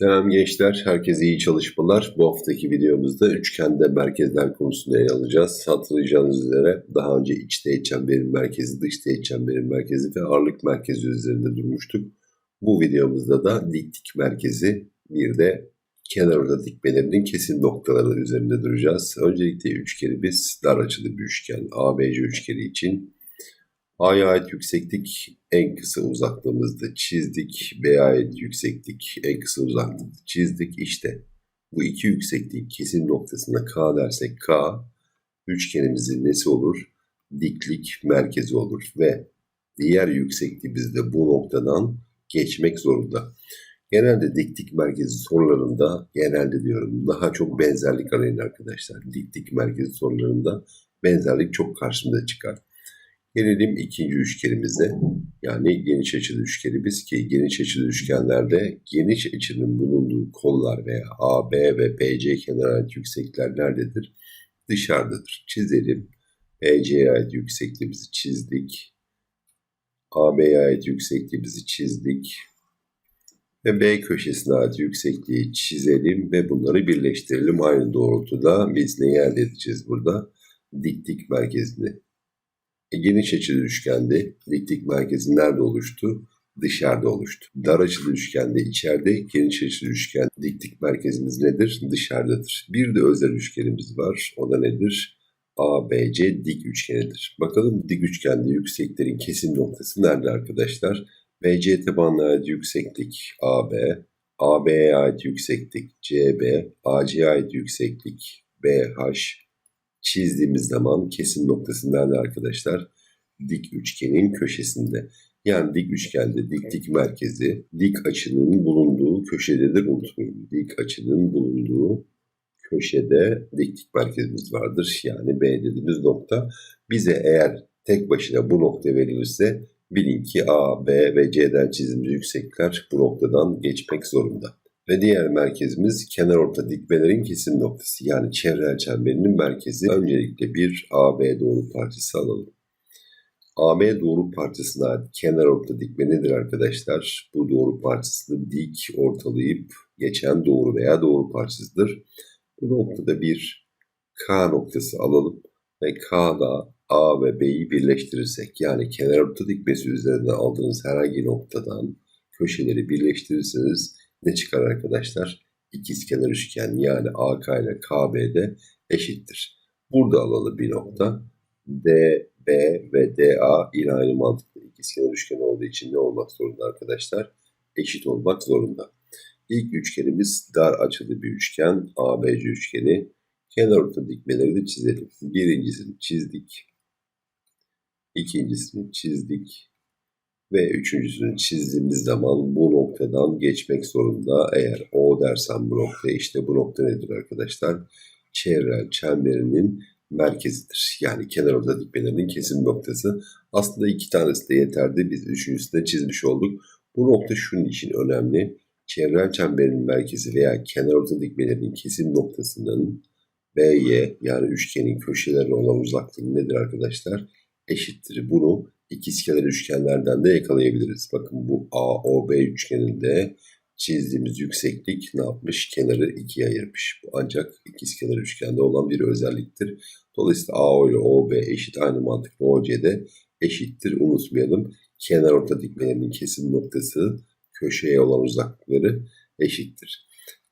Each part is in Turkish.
Selam gençler, herkese iyi çalışmalar. Bu haftaki videomuzda üçgende merkezler konusunu ele alacağız. Hatırlayacağınız üzere daha önce içte çemberin merkezi, dışta çemberin merkezi ve ağırlık merkezi üzerinde durmuştuk. Bu videomuzda da diktik merkezi, bir de kenar orta dikmelerinin kesin noktaları üzerinde duracağız. Öncelikle üçgenimiz dar açılı bir üçgen, ABC üçgeni için A'ya ait yükseklik en kısa uzaklığımızda çizdik. B'ye ait yükseklik en kısa uzaklıkta çizdik. İşte bu iki yüksekliğin kesim noktasına K dersek K üçgenimizin nesi olur? Diklik merkezi olur ve diğer yüksekliğimiz de bu noktadan geçmek zorunda. Genelde diklik merkezi sorularında, genelde diyorum daha çok benzerlik arayın arkadaşlar. Diklik merkezi sorularında benzerlik çok karşımıza çıkar. Gelelim ikinci üçgenimize. Yani geniş açılı üçgenimiz ki geniş açılı üçgenlerde geniş açının bulunduğu kollar veya AB ve BC kenara ait yükseklikler nerededir? Dışarıdadır. Çizelim. BC'ye ait yüksekliğimizi çizdik. AB'ye ait yüksekliğimizi çizdik. Ve B köşesine ait yüksekliği çizelim ve bunları birleştirelim. Aynı doğrultuda biz neyi elde edeceğiz burada? Diklik merkezini e, geniş açılı üçgende diklik merkezi nerede oluştu? Dışarıda oluştu. Dar açılı üçgende içeride, geniş açılı üçgen diklik merkezimiz nedir? Dışarıdadır. Bir de özel üçgenimiz var. O da nedir? ABC dik üçgenidir. Bakalım dik üçgende yükseklerin kesim noktası nerede arkadaşlar? BC tabanına ait yükseklik AB, AB'ye ait yükseklik CB, AC'ye ait yükseklik BH, çizdiğimiz zaman kesim noktası nerede arkadaşlar? Dik üçgenin köşesinde. Yani dik üçgende diklik merkezi dik açının bulunduğu köşededir unutmayın. Dik açının bulunduğu köşede diklik merkezimiz vardır. Yani B dediğimiz nokta. Bize eğer tek başına bu nokta verilirse bilin ki A, B ve C'den çizdiğimiz yükseklikler bu noktadan geçmek zorunda. Ve diğer merkezimiz kenar orta dikmelerin kesim noktası yani çevrel çemberinin merkezi. Öncelikle bir AB doğru parçası alalım. AB doğru parçasına ait kenar orta dikme nedir arkadaşlar? Bu doğru parçasını dik ortalayıp geçen doğru veya doğru parçasıdır. Bu noktada bir K noktası alalım ve K'da A ve B'yi birleştirirsek yani kenar orta dikmesi üzerinden aldığınız herhangi noktadan köşeleri birleştirirseniz ne çıkar arkadaşlar? İkizkenar üçgen yani AK ile KB'de eşittir. Burada alalım bir nokta. DB ve DA yine aynı mantıklı ikizkenar üçgen olduğu için ne olmak zorunda arkadaşlar? Eşit olmak zorunda. İlk üçgenimiz dar açılı bir üçgen. ABC üçgeni. Kenar orta dikmeleri de çizelim. Birincisini çizdik. İkincisini çizdik ve üçüncüsünü çizdiğimiz zaman bu noktadan geçmek zorunda. Eğer O dersem bu nokta işte bu nokta nedir arkadaşlar? Çevrel çemberinin merkezidir. Yani kenar orta dikmelerinin kesim noktası. Aslında iki tanesi de yeterdi. Biz üçüncüsünü de çizmiş olduk. Bu nokta şunun için önemli. Çevrel çemberin merkezi veya kenar orta dikmelerinin kesim noktasının BY yani üçgenin köşelerine olan uzaklığı nedir arkadaşlar? Eşittir. Bunu ikizkenar üçgenlerden de yakalayabiliriz. Bakın bu AOB üçgeninde çizdiğimiz yükseklik ne yapmış? Kenarı ikiye ayırmış. Bu ancak ikizkenar üçgende olan bir özelliktir. Dolayısıyla AO ile OB eşit aynı mantıkla OC'de eşittir. Unutmayalım. Kenar orta dikmelerinin kesim noktası köşeye olan uzaklıkları eşittir.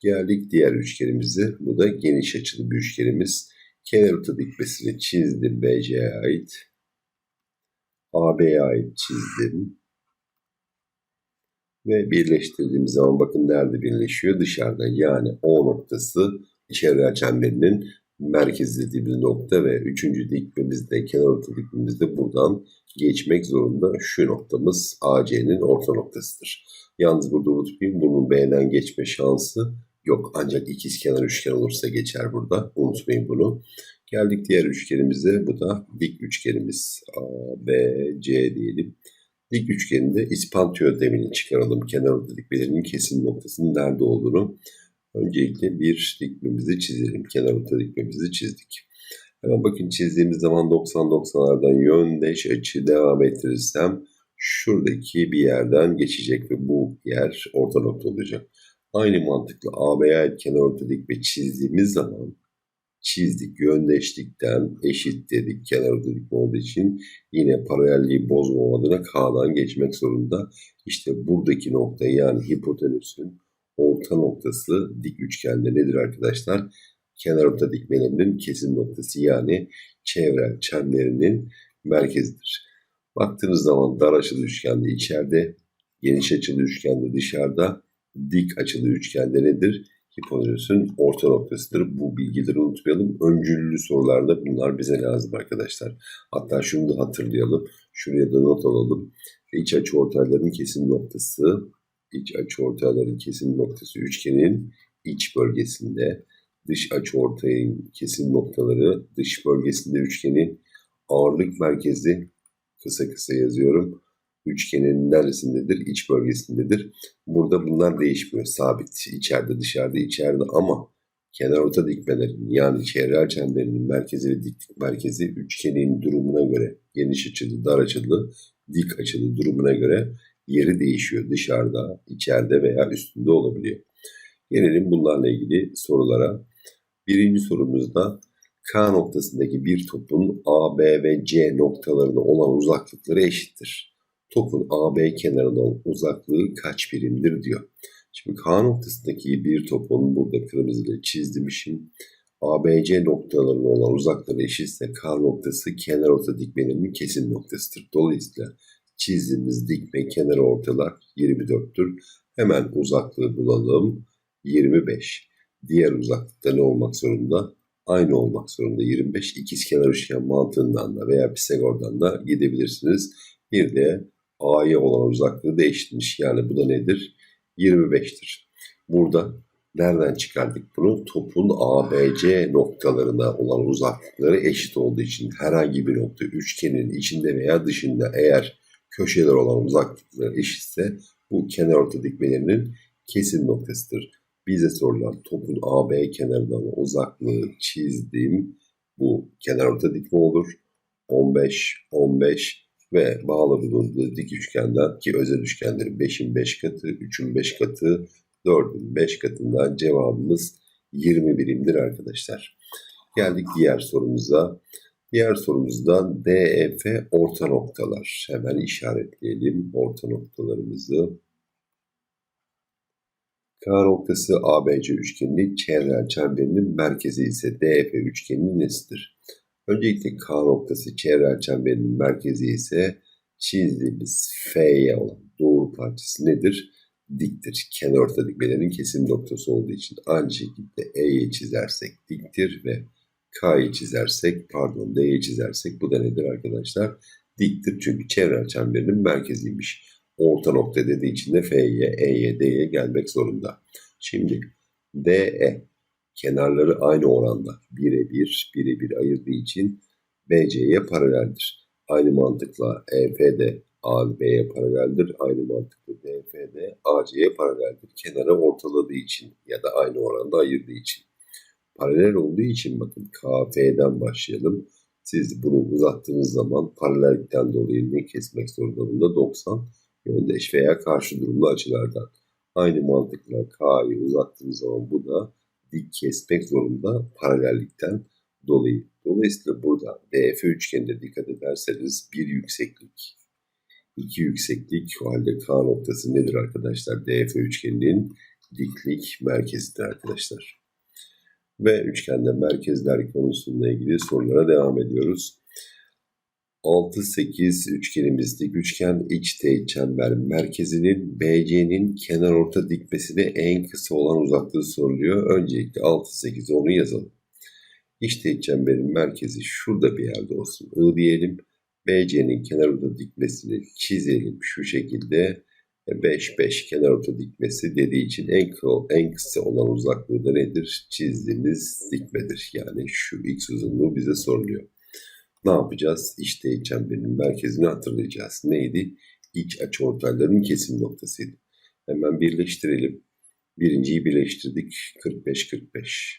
Geldik diğer üçgenimize. Bu da geniş açılı bir üçgenimiz. Kenar orta dikmesini çizdim BC'ye ait. AB'ye ait çizdim. Ve birleştirdiğimiz zaman bakın nerede birleşiyor? Dışarıda yani O noktası çevre çemberinin merkezi dediğimiz nokta ve üçüncü dikmemiz de kenar orta dikmemiz de buradan geçmek zorunda. Şu noktamız AC'nin orta noktasıdır. Yalnız burada unutmayın bunun B'den geçme şansı yok. Ancak ikizkenar üçgen olursa geçer burada. Unutmayın bunu. Geldik diğer üçgenimize. Bu da dik üçgenimiz. A, B, C diyelim. Dik üçgeninde ispantio yöntemini çıkaralım. Kenar dikmelerinin kesim noktasının nerede olduğunu. Öncelikle bir dikmemizi çizelim. Kenar orta dikmemizi çizdik. Hemen bakın çizdiğimiz zaman 90-90'lardan yöndeş açı devam ettirirsem şuradaki bir yerden geçecek ve bu yer orta nokta olacak. Aynı mantıkla AB'ye ait kenarorta dikme çizdiğimiz zaman çizdik. Yöndeşlikten eşit dedik. Kenarorta dikme olduğu için yine paralelliği bozmam adına K'dan geçmek zorunda. İşte buradaki nokta yani hipotenüsün orta noktası dik üçgende nedir arkadaşlar? Kenarorta dikmelerinin kesim noktası yani çevrel çemberinin merkezidir. Baktığınız zaman dar açılı üçgende içeride, geniş açılı üçgende dışarıda, dik açılı üçgende nedir? Hipotenüsün orta noktasıdır. Bu bilgileri unutmayalım. Öncüllü sorularda bunlar bize lazım arkadaşlar. Hatta şunu da hatırlayalım. Şuraya da not alalım. İç açı ortayların kesim noktası, iç açı ortayların kesim noktası üçgenin iç bölgesinde, dış açı ortayın kesim noktaları dış bölgesinde üçgenin ağırlık merkezi kısa kısa yazıyorum. Üçgenin neresindedir? İç bölgesindedir. Burada bunlar değişmiyor. Sabit. İçeride dışarıda içeride ama kenar orta dikmelerin yani çevre çemberinin merkezi ve diklik merkezi üçgenin durumuna göre geniş açılı, dar açılı, dik açılı durumuna göre yeri değişiyor. Dışarıda, içeride veya üstünde olabiliyor. Gelelim bunlarla ilgili sorulara. Birinci sorumuzda K noktasındaki bir topun A, B ve C noktalarına olan uzaklıkları eşittir. Topun AB kenarına olan uzaklığı kaç birimdir diyor. Şimdi K noktasındaki bir topun burada kırmızıyla çizdimişim. ABC noktalarına olan uzaklığı eşitse K noktası kenar orta dikmenin kesim noktasıdır. Dolayısıyla çizdiğimiz dikme kenar ortalar 24'tür. Hemen uzaklığı bulalım. 25. Diğer uzaklıkta ne olmak zorunda? Aynı olmak zorunda. 25 ikizkenar üçgen mantığından da veya Pisagor'dan da gidebilirsiniz. Bir de A'ya olan uzaklığı değiştirmiş. Yani bu da nedir? 25'tir. Burada nereden çıkardık bunu? Topun ABC noktalarına olan uzaklıkları eşit olduğu için herhangi bir nokta üçgenin içinde veya dışında eğer köşeler olan uzaklıkları eşitse bu kenar orta dikmelerinin kesim noktasıdır. Bize sorulan topun AB kenarından uzaklığı çizdim. Bu kenar orta dikme olur. 15, 15 ve bağlı bulunduğu dik üçgenden ki özel üçgenlerin 5'in 5 katı, 3'ün 5 katı, 4'ün 5 katından cevabımız 20 birimdir arkadaşlar. Geldik diğer sorumuza. Diğer sorumuzda DEF orta noktalar. Hemen işaretleyelim orta noktalarımızı. K noktası ABC üçgeninin çevrel çemberinin merkezi ise DF üçgeninin nesidir? Öncelikle K noktası çevrel çemberinin merkezi ise çizdiğimiz F'ye olan doğru parçası nedir? Diktir. Kenar orta dikmelerin kesim noktası olduğu için aynı şekilde E'yi çizersek diktir ve K'yı çizersek pardon D'yi çizersek bu da nedir arkadaşlar? Diktir çünkü çevrel çemberinin merkeziymiş orta nokta dediği için de F'ye, E'ye, D'ye gelmek zorunda. Şimdi DE kenarları aynı oranda 1'e 1, 1'e 1 ayırdığı için BC'ye paraleldir. Aynı mantıkla EF de AB'ye paraleldir. Aynı mantıkla DF de AC'ye paraleldir. Kenara ortaladığı için ya da aynı oranda ayırdığı için. Paralel olduğu için bakın KF'den başlayalım. Siz bunu uzattığınız zaman paralellikten dolayı ne kesmek zorunda? Bunda 90 yöndeş veya karşı durumlu açılardan. Aynı mantıkla K'yı uzattığımız zaman bu da dik kesmek zorunda paralellikten dolayı. Dolayısıyla burada DF üçgeninde dikkat ederseniz bir yükseklik, iki yükseklik o halde K noktası nedir arkadaşlar? DF üçgeninin diklik merkezidir arkadaşlar. Ve üçgende merkezler konusuyla ilgili sorulara devam ediyoruz. 6-8 üçgenimizdeki üçgen teğet çember merkezinin BC'nin kenar orta dikmesine en kısa olan uzaklığı soruluyor. Öncelikle 6-8 onu yazalım. Teğet çemberin merkezi şurada bir yerde olsun. I diyelim. BC'nin kenar orta dikmesini çizelim şu şekilde. 5-5 kenar orta dikmesi dediği için en, en kısa olan uzaklığı da nedir? Çizdiğimiz dikmedir. Yani şu x uzunluğu bize soruluyor ne yapacağız? İşte çemberin merkezini hatırlayacağız. Neydi? İç açı ortayların kesim noktasıydı. Hemen birleştirelim. Birinciyi birleştirdik. 45-45.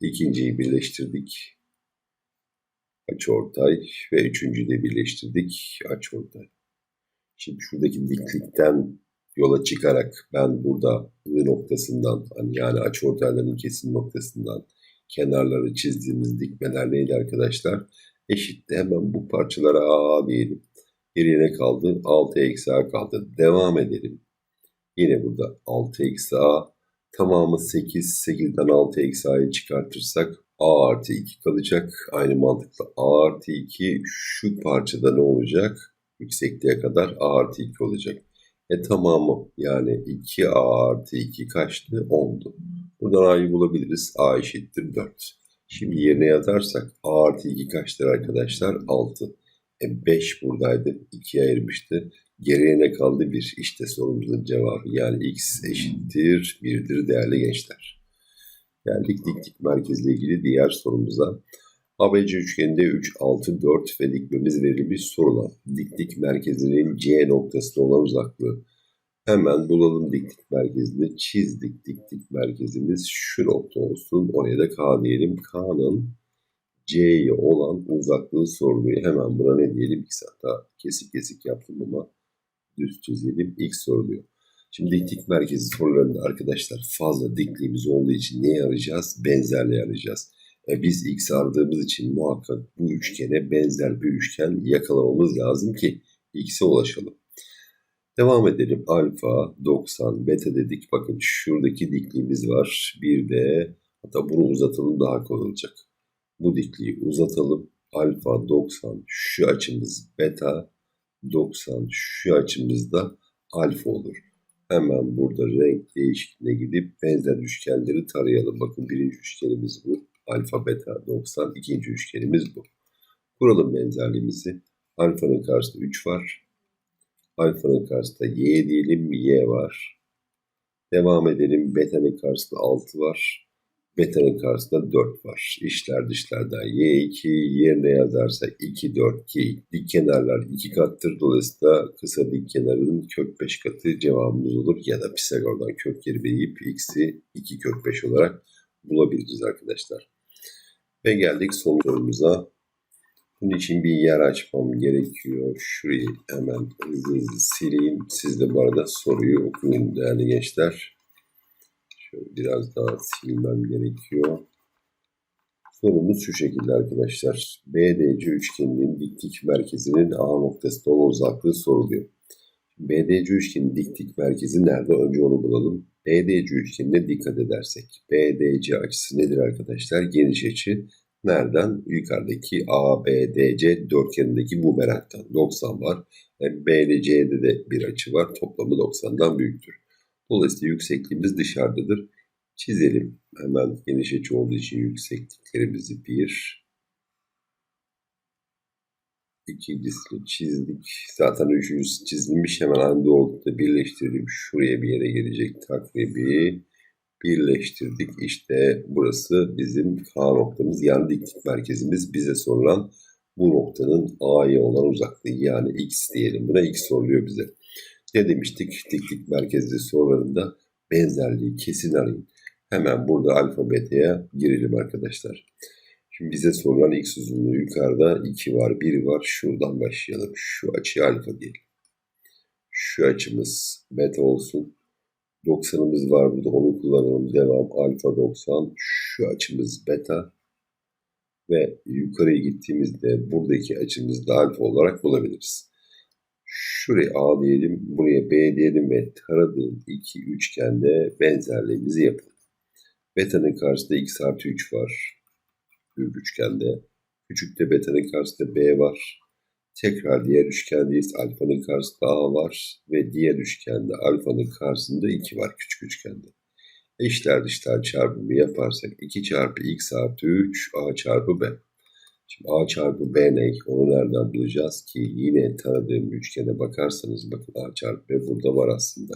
İkinciyi birleştirdik. Açı ortay ve üçüncüyü de birleştirdik. Açı ortay. Şimdi şuradaki diklikten yola çıkarak ben burada I noktasından hani yani açıortayların kesim noktasından kenarları çizdiğimiz dikmeler neydi arkadaşlar? Eşitti. Hemen bu parçalara A diyelim. Geriye kaldı? 6 eksi A kaldı. Devam edelim. Yine burada 6 eksi A. Tamamı 8. 8'den 6 eksi A'yı çıkartırsak A artı 2 kalacak. Aynı mantıkla A artı 2 şu parçada ne olacak? Yüksekliğe kadar A artı 2 olacak. E tamamı yani 2A artı 2 kaçtı? 10'du. Buradan A'yı bulabiliriz. A eşittir 4. Şimdi yerine yazarsak A artı 2 kaçtır arkadaşlar? 6. E 5 buradaydı. 2'ye ayırmıştı. Geriye ne kaldı? 1. İşte sorumuzun cevabı. Yani x eşittir 1'dir değerli gençler. Geldik diklik merkezle ilgili diğer sorumuza. ABC üçgeninde 3, 6, 4 ve dikmemiz verilmiş sorulan diklik merkezinin C noktasına olan uzaklığı. Hemen bulalım diklik merkezini. Çizdik diklik merkezimiz şu nokta olsun. Oraya da K diyelim. K'nın C'ye olan uzaklığı soruluyor. Hemen buna ne diyelim? X hatta kesik kesik yaptım ama düz çizelim. X soruluyor. Şimdi diklik merkezi sorularında arkadaşlar fazla dikliğimiz olduğu için neye arayacağız? Benzerliği arayacağız. E biz x aradığımız için muhakkak bu üçgene benzer bir üçgen yakalamamız lazım ki x'e ulaşalım. Devam edelim. Alfa 90 beta dedik. Bakın şuradaki dikliğimiz var. Bir de hatta bunu uzatalım daha kolay olacak. Bu dikliği uzatalım. Alfa 90 şu açımız beta 90 şu açımız da alfa olur. Hemen burada renk değişikliğine gidip benzer üçgenleri tarayalım. Bakın birinci üçgenimiz bu. Alfa beta 90. ikinci üçgenimiz bu. Kuralım benzerliğimizi. Alfanın karşısında 3 var. Alfanın karşısında y diyelim. Y var. Devam edelim. Beta'nın karşısında 6 var. Beta'nın karşısında 4 var. İşler dışlardan y2 yerine yazarsak 2 4 ki dik kenarlar 2 kattır. Dolayısıyla kısa dik kenarının kök 5 katı cevabımız olur. Ya da Pisagor'dan kök geri verip x'i 2 kök 5 olarak bulabiliriz arkadaşlar. Ve geldik son sorumuza. Bunun için bir yer açmam gerekiyor. Şurayı hemen hızlı hızlı sileyim. Siz de bu arada soruyu okuyun değerli gençler. Şöyle biraz daha silmem gerekiyor. Sorumuz şu şekilde arkadaşlar. BDC üçgeninin diklik merkezinin A noktasında olan uzaklığı soruluyor. BDC üçgenin diklik merkezi nerede? Önce onu bulalım. BDC üçgenine dikkat edersek. BDC açısı nedir arkadaşlar? Geniş açı. Nereden? Yukarıdaki ABDC dörtgenindeki bumerangtan 90 var. Yani B ile C'de de bir açı var. Toplamı 90'dan büyüktür. Dolayısıyla yüksekliğimiz dışarıdadır. Çizelim. Hemen geniş açı olduğu için yüksekliklerimizi 1, ikincisini çizdik. Zaten üçüncüsü çizilmiş. Hemen aynı doğrultuda birleştirelim. Şuraya bir yere gelecek takribi birleştirdik. İşte burası bizim K noktamız yani diklik merkezimiz. Bize sorulan bu noktanın A'ya olan uzaklığı yani X diyelim. Buna X soruluyor bize. Ne demiştik? Diklik merkezli sorularında benzerliği kesin arayın. Hemen burada alfabeteye girelim arkadaşlar. Şimdi bize sorulan x uzunluğu yukarıda 2 var, 1 var. Şuradan başlayalım. Şu açı alfa diyelim. Şu açımız beta olsun. 90'ımız var burada. Onu kullanalım. Devam. Alfa 90. Şu açımız beta. Ve yukarıya gittiğimizde buradaki açımız da alfa olarak bulabiliriz. Şuraya A diyelim. Buraya B diyelim ve taradığım iki üçgende benzerliğimizi yapalım. Beta'nın karşısında x artı 3 var. Büyük üçgende. Küçükte beta'nın karşısında B var. Tekrar diğer üçgendeyiz. Alfanın karşısında A var. Ve diğer üçgende alfanın karşısında 2 var küçük üçgende. Eşler dışlar çarpımı yaparsak 2 çarpı x artı 3 A çarpı B. Şimdi A çarpı B ne? Onu nereden bulacağız ki? Yine tanıdığım üçgene bakarsanız bakın A çarpı B burada var aslında.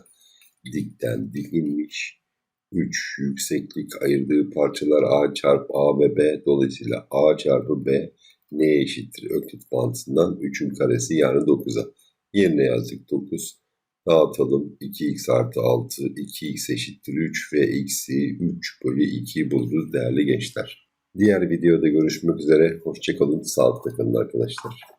Dikten dikilmiş. 3 yükseklik ayırdığı parçalar A çarpı A ve B. Dolayısıyla A çarpı B neye eşittir? Öklit bağıntısından 3'ün karesi yani 9'a. Yerine yazdık 9. Dağıtalım. 2x artı 6, 2x eşittir 3 ve x'i 3 bölü 2 buluruz değerli gençler. Diğer videoda görüşmek üzere. Hoşçakalın. Sağlıkla kalın arkadaşlar.